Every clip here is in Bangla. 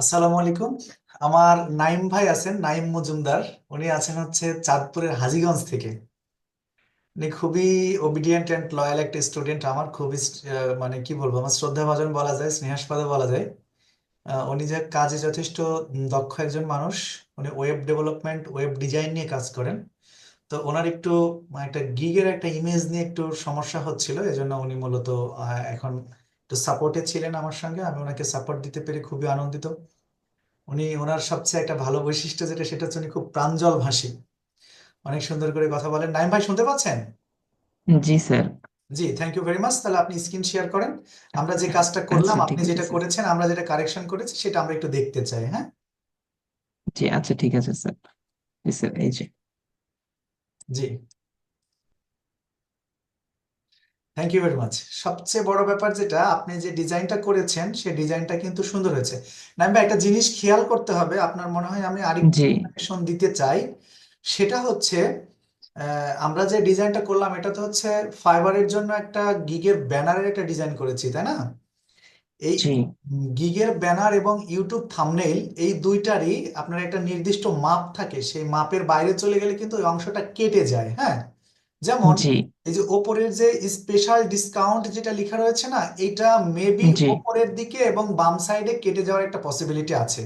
আসসালামু আলাইকুম। আমার নাইম ভাই আছেন, নাইম মজুমদার। উনি আছেন হচ্ছে চাঁদপুরের হাজীগঞ্জ থেকে। উনি খুবই ওবিডিয়েন্ট অ্যান্ড লয়াল একটা স্টুডেন্ট আমার খুবই মানে কি বলব, আমার শ্রদ্ধাভাজন বলা যায় স্নেহাস্পদ বলা যায়। উনি যে কাজে যথেষ্ট দক্ষ একজন মানুষ। উনি ওয়েব ডেভেলপমেন্ট ওয়েব ডিজাইন নিয়ে কাজ করেন। তো ওনার একটু মানে একটা গিগের একটা ইমেজ নিয়ে একটু সমস্যা হচ্ছিল। এজন্য উনি মূলত এখন একটু সাপোর্টে ছিলেন আমার সঙ্গে। আমি ওনাকে সাপোর্ট দিতে পেরে খুবই আনন্দিত। উনি ওনার সবচেয়ে একটা ভালো বৈশিষ্ট্য যেটা সেটা হচ্ছে উনি খুব প্রাঞ্জল ভাষী। অনেক সুন্দর করে কথা বলেন। নাইম ভাই শুনতে পাচ্ছেন? জি স্যার। জি থ্যাংক ইউ ভেরি মাচ তাহলে আপনি স্ক্রিন শেয়ার করেন। আমরা যে কাজটা করলাম আচ্ছা আপনি আছে যেটা স্যার। করেছেন আমরা যেটা কারেকশন করেছি সেটা আমরা একটু দেখতে চাই হ্যাঁ? জি আচ্ছা ঠিক আছে স্যার। জি স্যার এই যে। জি। থ্যাংক ইউ ভেরি মাচ সবচেয়ে বড় ব্যাপার যেটা আপনি যে ডিজাইনটা করেছেন সেই ডিজাইনটা কিন্তু সুন্দর হয়েছে। নাইম ভাই একটা জিনিস খেয়াল করতে হবে আপনার মনে হয় আমি আরেকটু জি। ইনফরমেশন দিতে চাই। সেটা হচ্ছে আহ, আমরা যে ডিজাইনটা করলাম এটা তো হচ্ছে ফাইবারের জন্য একটা গিগের ব্যানারের একটা ডিজাইন করেছি তাই না? এই জি। গিগের ব্যানার এবং ইউটিউব থাম্বনেইল এই দুইটারই আপনার একটা নির্দিষ্ট মাপ থাকে। সেই মাপের বাইরে চলে গেলে কিন্তু ওই অংশটা কেটে যায় হ্যাঁ? যেমন জি। এই যে ওপরের যে স্পেশাল ডিসকাউন্ট যেটা লেখা রয়েছে না এটা মেবি জি। ওপরের দিকে এবং বাম সাইডে কেটে যাওয়ার একটা পসিবিলিটি আছে।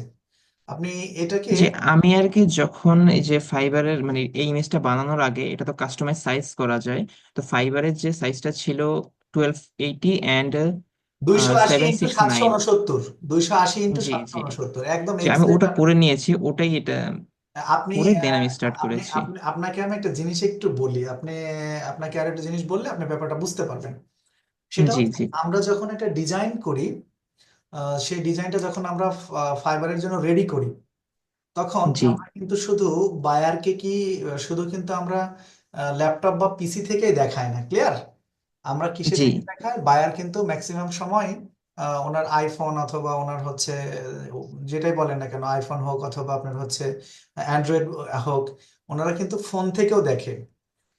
আপনি এটাকে যে আমি আর কি যখন এই যে ফাইবারের মানে এই ইমেজটা বানানোর আগে এটা তো কাস্টমাইজ সাইজ করা যায় তো ফাইবারের যে সাইজটা ছিল টুয়েলভ এইটি অ্যান্ড দুইশো আশি সেভেন ইন্টু সিক্স সাতশো নাইন উনসত্তর দুইশো আশি ইন্টু জি সাতশো জি উনসত্তর একদম যে আমি ওটা এক্সাক্ট করে নিয়েছি ওটাই এটা আপনি করে দেন আমি স্টার্ট আপনি করেছি। আপনি আপনাকে আমি একটা জিনিস একটু বলি। আপনি আপনাকে আর একটা জিনিস বললে আপনি ব্যাপারটা বুঝতে পারবেন। সেটা জি জি। আমরা যখন একটা ডিজাইন করি আহ, সেই ডিজাইনটা যখন আমরা ফাইবারের জন্য রেডি করি তখন জি। আমরা কিন্তু শুধু বায়ারকে কি শুধু কিন্তু আমরা ল্যাপটপ বা পিসি থেকেই দেখাই না ক্লিয়ার আমরা কিসে জি। থেকে দেখাই? বায়ার কিন্তু ম্যাক্সিমাম সময় ওনার আইফোন অথবা ওনার হচ্ছে যেটাই বলেন না কেন আইফোন হোক অথবা আপনার হচ্ছে অ্যান্ড্রয়েড হোক ওনারা কিন্তু ফোন থেকেও দেখে।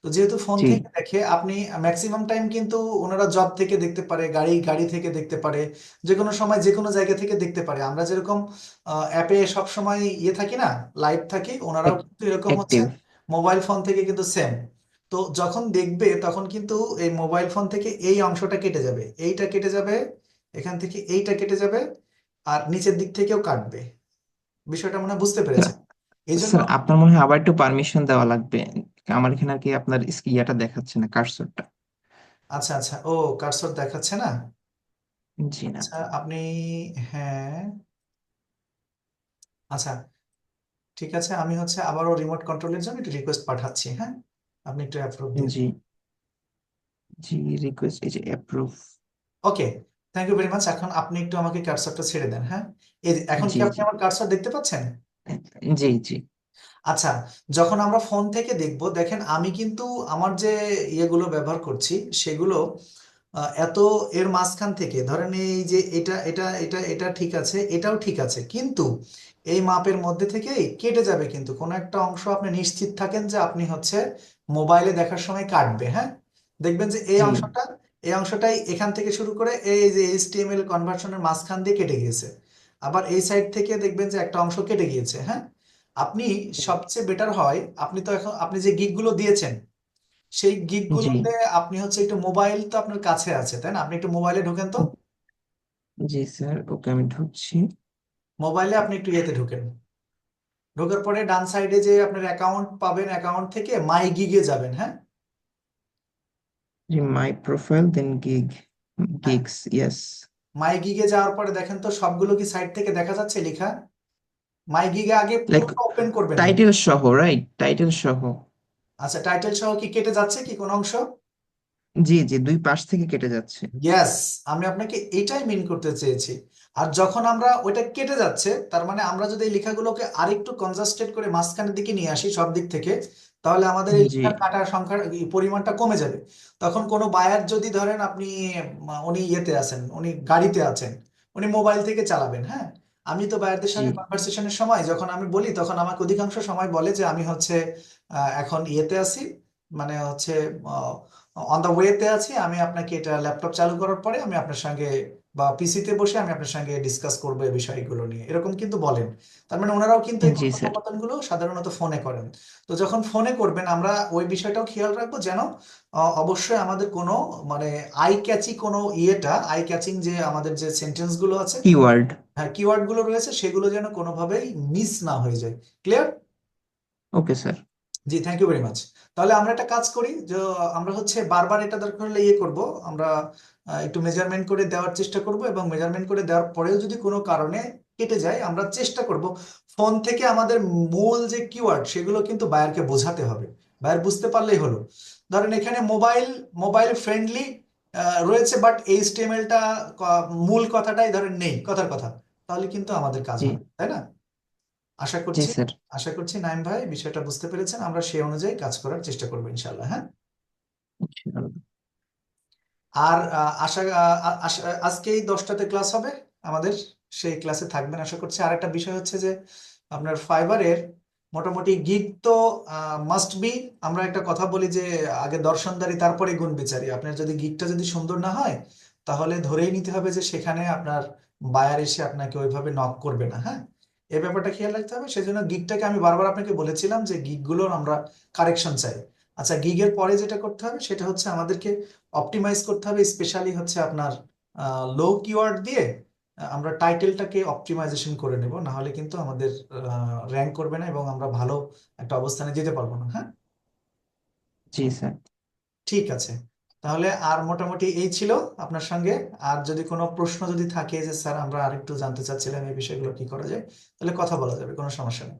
তো যেহেতু ফোন জি। থেকে দেখে আপনি ম্যাক্সিমাম টাইম কিন্তু ওনারা জব থেকে দেখতে পারে গাড়ি গাড়ি থেকে দেখতে পারে যে কোনো সময় যে কোনো জায়গা থেকে দেখতে পারে। আমরা যেরকম অ্যাপে সব সময় ইয়ে থাকি না লাইভ থাকি ওনারাও কিন্তু এরকম হচ্ছে অ্যাক্টিভ মোবাইল ফোন থেকে কিন্তু সেম তো যখন দেখবে তখন কিন্তু এই মোবাইল ফোন থেকে এই অংশটা কেটে যাবে এইটা কেটে যাবে এখান থেকে এইটা কেটে যাবে আর নিচের দিক থেকেও কাটবে। বিষয়টা মনে হয় বুঝতে পেরেছেন? এই জন্য স্যার আপনার মনে হয় আবার একটু পারমিশন দেওয়া লাগবে? আমার এখানে আর কি আপনার ইয়াটা দেখাচ্ছে না কার্সরটা আচ্ছা আচ্ছা ও কার্সর দেখাচ্ছে না? জি না। আচ্ছা আপনি হ্যাঁ। আচ্ছা ঠিক আছে আমি হচ্ছে আবারও রিমোট কন্ট্রোলের জন্য একটু রিকোয়েস্ট পাঠাচ্ছি হ্যাঁ? আপনি একটু অ্যাপ্রুভ দিন জি। জি রিকোয়েস্ট এই যে approve okay thank you very much এখন আপনি একটু আমাকে কার্সরটা ছেড়ে দেন হ্যাঁ? এই এখন কি জি আপনি জি। আমার কার্সর দেখতে পাচ্ছেন? জি জি। আচ্ছা যখন আমরা ফোন থেকে দেখব দেখেন আমি কিন্তু আমার যে ইয়েগুলো ব্যবহার করছি সেগুলো আহ, এত এর মাঝখান থেকে ধরেন এই যে এটা এটা এটা এটা ঠিক আছে এটাও ঠিক আছে কিন্তু এই মাপের মধ্যে থেকে কেটে যাবে কিন্তু। কোনো একটা অংশ আপনি নিশ্চিত থাকেন যে আপনি হচ্ছে মোবাইলে দেখার সময় কাটবে হ্যাঁ? দেখবেন যে এই জি। অংশটা এই অংশটাই এখান থেকে শুরু করে এই যে এইচটিএমএল কনভার্সনের মাঝখান দিয়ে কেটে গিয়েছে। আবার এই সাইড থেকে দেখবেন যে একটা অংশ কেটে গিয়েছে হ্যাঁ? আপনি সবচেয়ে বেটার হয় আপনি তো এখন আপনি যে গিগগুলো দিয়েছেন সেই জি। গিগগুলোতে আপনি হচ্ছে একটু মোবাইল তো আপনার কাছে আছে তাই না? আপনি একটু মোবাইলে ঢোকেন তো? জি স্যার ওকে আমি ঢুকছি। মোবাইলে আপনি একটু ইয়েতে ঢোকেন। ঢোকার পরে ডান সাইডে যে আপনার অ্যাকাউন্ট পাবেন অ্যাকাউন্ট থেকে মাই গিগে যাবেন হ্যাঁ? জি মাই প্রোফাইল দেন হ্যাঁ গিগস ইয়েস মাই গিগে যাওয়ার পরে দেখেন তো সবগুলো কি সাইড থেকে দেখা যাচ্ছে লেখা? মাই গিগে আগে পুরোটা ওপেন করবেন। টাইটেল সহ রাইট টাইটেল সহ। আচ্ছা টাইটেল সহ কি কেটে যাচ্ছে কি কোন অংশ? জি জি দুই পাশ থেকে কেটে যাচ্ছে। ইয়েস আমি আপনাকে এটাই মিন করতে চেয়েছি। আর যখন আমরা ওইটা কেটে যাচ্ছে তার মানে আমরা যদি এই লেখাগুলোকে আরেকটু কনজাস্টেড করে মাঝখানের দিকে নিয়ে আসি সব দিক থেকে তাহলে আমাদের এই জি। কাটার সংখ্যার এই পরিমাণটা কমে যাবে। তখন কোনো বায়ার যদি ধরেন আপনি উনি ইয়েতে আছেন উনি গাড়িতে আছেন উনি মোবাইল থেকে চালাবেন হ্যাঁ? আমি তো বায়ারদের জি। সঙ্গে কনভারসেশনের সময় যখন আমি বলি তখন আমাকে অধিকাংশ সময় বলে যে আমি হচ্ছে আহ, এখন ইয়েতে আছি মানে হচ্ছে অন দ্য ওয়েতে আছি আমি আপনাকে এটা ল্যাপটপ চালু করার পরে আমি আপনার সঙ্গে বা পিসিতে বসে আমি আপনার সঙ্গে ডিসকাস করব এই বিষয়গুলো নিয়ে। এরকম কিন্তু বলেন। তার মানে ওনারাও কিন্তু এই জি স্যার। কথোপকথনগুলো সাধারণত ফোনে করেন। তো যখন ফোনে করবেন আমরা ওই বিষয়টাও খেয়াল রাখব যেন আহ, অবশ্যই আমাদের কোনো মানে আই ক্যাচি কোনো ইয়েটা আই ক্যাচিং যে আমাদের যে সেন্টেন্সগুলো আছে কিওয়ার্ড হ্যাঁ কিওয়ার্ডগুলো রয়েছে সেগুলো যেন কোনোভাবেই মিস না হয়ে যায়। ক্লিয়ার ওকে স্যার জি থ্যাংক ইউ ভেরি মাচ তাহলে আমরা একটা কাজ করি যে আমরা হচ্ছে বারবার এটা দরকার হলে ইয়ে করব আমরা একটু মেজারমেন্ট করে দেওয়ার চেষ্টা করব এবং মেজারমেন্ট করে দেওয়ার পরেও যদি কোনো কারণে কেটে যায় আমরা চেষ্টা করব ফোন থেকে আমাদের মূল যে কিওয়ার্ড সেগুলো কিন্তু বায়ারকে বোঝাতে হবে। বায়ার বুঝতে পারলেই হলো। ধরেন এখানে মোবাইল মোবাইল ফ্রেন্ডলি রয়েছে বাট এইচটিএমএলটা মূল কথাটাই ধরেন নেই কথার কথা। তাহলে কিন্তু আমাদের কাজ হবে তাই না? আশা করছি স্যার। আশা করছি নাইম ভাই বিষয়টা বুঝতে পেরেছেন। আমরা সেই অনুযায়ী কাজ করার চেষ্টা করব ইনশাল্লাহ হ্যাঁ? আর আশা- আজকে এই দশটাতে ক্লাস হবে আমাদের সেই ক্লাসে থাকবেন আশা করছি। আর একটা বিষয় হচ্ছে যে আপনার ফাইবারের মোটামুটি গিগ তো মাস্ট বি আমরা একটা কথা বলি যে আগে দর্শনদারি তারপরে গুণ বিচারি। আপনার যদি গিগটা যদি সুন্দর না হয় তাহলে ধরেই নিতে হবে যে সেখানে আপনার বায়ার এসে আপনাকে ওইভাবে নক করবে না হ্যাঁ? এই ব্যাপারটা খেয়াল রাখতে হবে। সেই জন্য গিগটাকে আমি বারবার আপনাকে বলেছিলাম যে গিগগুলোর আমরা কারেকশন চাই। আচ্ছা গিগের পরে যেটা করতে হবে সেটা হচ্ছে আমাদেরকে অপটিমাইজ করতে হবে স্পেশালি হচ্ছে আপনার লো কিওয়ার্ড দিয়ে আমরা টাইটেলটাকে অপটিমাইজেশন করে নেব। না হলে কিন্তু আমাদের র্যাঙ্ক করবে না এবং আমরা ভালো একটা অবস্থানে যেতে পারব না হ্যাঁ? জি স্যার। ঠিক আছে। তাহলে আর মোটামুটি এই ছিল আপনার সঙ্গে। আর যদি কোনো প্রশ্ন যদি থাকে যে স্যার আমরা আরেকটু জানতে চাচ্ছিলাম এই বিষয়গুলো কি করা যায়? তাহলে কথা বলা যাবে কোনো সমস্যা নেই।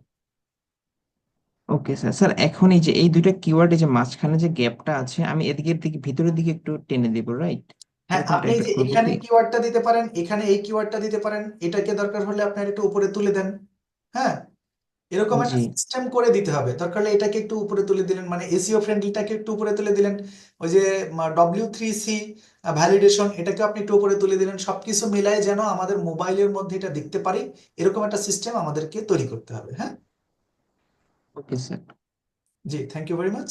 Okay sir. স্যার এখন এই যে এই দুইটা কিওয়ার্ড এই যে মাঝখানে যে গ্যাপটা আছে আমি এদিকের দিকে ভিতরের দিকে একটু টেনে দিব রাইট হ্যাঁ আপনি যে এখানে কিওয়ার্ডটা দিতে পারেন এখানে এই কিওয়ার্ডটা দিতে পারেন এটাকে দরকার হলে আপনার একটু উপরে তুলে দেন। হ্যাঁ? এরকম একটা জি। সিস্টেম করে দিতে হবে। দরকার হলে এটাকে একটু উপরে তুলে দিলেন মানে এসিও ফ্রেন্ডলিটাকে একটু উপরে তুলে দিলেন। ওই যে ডব্লিউ থ্রি সি ভ্যালিডেশন এটাকে আপনি একটু উপরে তুলে দিলেন। সবকিছু মিলাই যেন আমাদের মোবাইলের মধ্যে এটা দেখতে পারি এরকম একটা সিস্টেম আমাদেরকে তৈরি করতে হবে হ্যাঁ? Okay sir. G thank you very much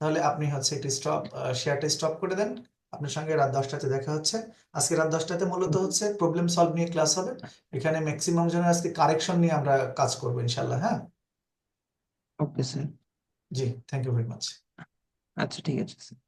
তাহলে আপনি হচ্ছে একটু স্টপ শেয়ারটা স্টপ করে দেন। আপনার সঙ্গে রাত দশটাতে দেখা হচ্ছে। আজকে রাত দশটাতে মূলত হচ্ছে প্রবলেম সলভ নিয়ে ক্লাস হবে। এখানে ম্যাক্সিমাম জনের আজকে কারেকশন নিয়ে আমরা কাজ করব ইনশাল্লাহ হ্যাঁ? ওকে স্যার জি থ্যাংক ইউ ভেরি মাচ আচ্ছা ঠিক আছে স্যার